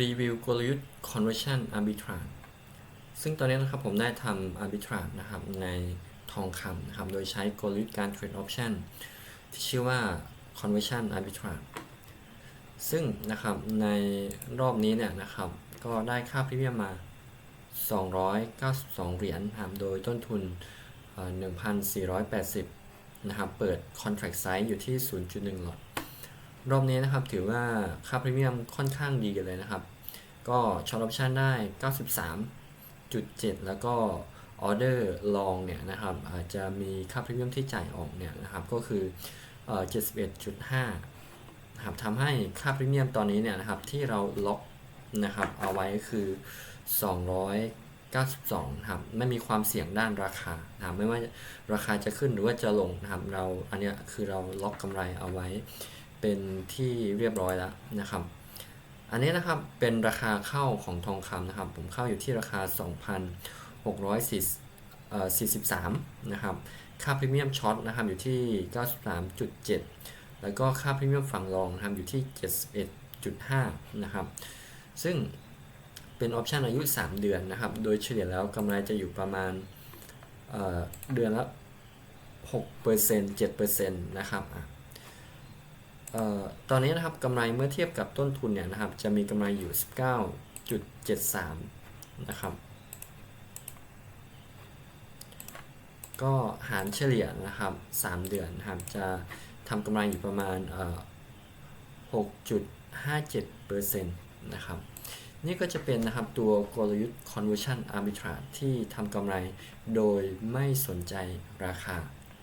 รีวิวกลยุทธ์ conversion arbitrage ซึ่งตอนนี้นะครับผมได้ทำ arbitrage นะครับในทองคำนะครับ โดยใช้กลยุทธ์การ trade option ที่ชื่อว่า conversion arbitrage ซึ่งนะครับในรอบนี้เนี่ยนะครับ ก็ได้ค่าพรีเมียมมา 292 เหรียญครับโดยต้นทุนเอ่อ1,480 นะครับ เปิด contract size อยู่ที่ 0.1 หลอด รอบนี้นะครับถือว่าค่าพรีเมียมค่อนข้างดีกันเลยนะครับ ก็ช็อตออปชันได้ 93.7 แล้วก็ออเดอร์ลองเนี่ยนะครับอาจจะมีค่าพรีเมียมที่จ่ายออกเนี่ยนะครับก็คือเอ่อ71.5นะครับทำให้ค่าพรีเมียมตอนนี้เนี่ยนะครับที่เราล็อกนะครับเอาไว้คือ 292ครับไม่มีความเสี่ยงด้านราคานะครับไม่ว่าราคาจะขึ้นหรือว่าจะลงนะครับเราอันเนี้ยคือเราล็อกกำไรเอาไว้ เป็นที่เรียบร้อยแล้วนะครับ อันนี้นะครับเป็นราคาเข้าของทองคำนะครับ ผมเข้าอยู่ที่ราคา 2,643นะครับ ค่าพรีเมียมช็อตนะครับอยู่ที่ 93.7 แล้วก็ค่าพรีเมียมฝั่งรองนะครับอยู่ที่ 71.5 นะครับ ซึ่งเป็นออปชันอายุ 3 เดือนนะครับ โดยเฉลี่ยแล้วกำไรจะอยู่ประมาณเอ่อเดือนละ6% 7%นะครับอะ ตอนนี้นะครับกำไรเมื่อเทียบกับต้นทุนเนี่ยนะครับ จะมีกำไรอยู่ 19.73 นะครับ ก็หารเฉลี่ยนะครับ 3 เดือนนะครับจะทำกำไรอยู่ประมาณเอ่อ6.57%นะครับ นี่ก็จะเป็นนะครับตัวกลยุทธ์ conversion arbitrage ที่ทำกำไรโดยไม่สนใจราคา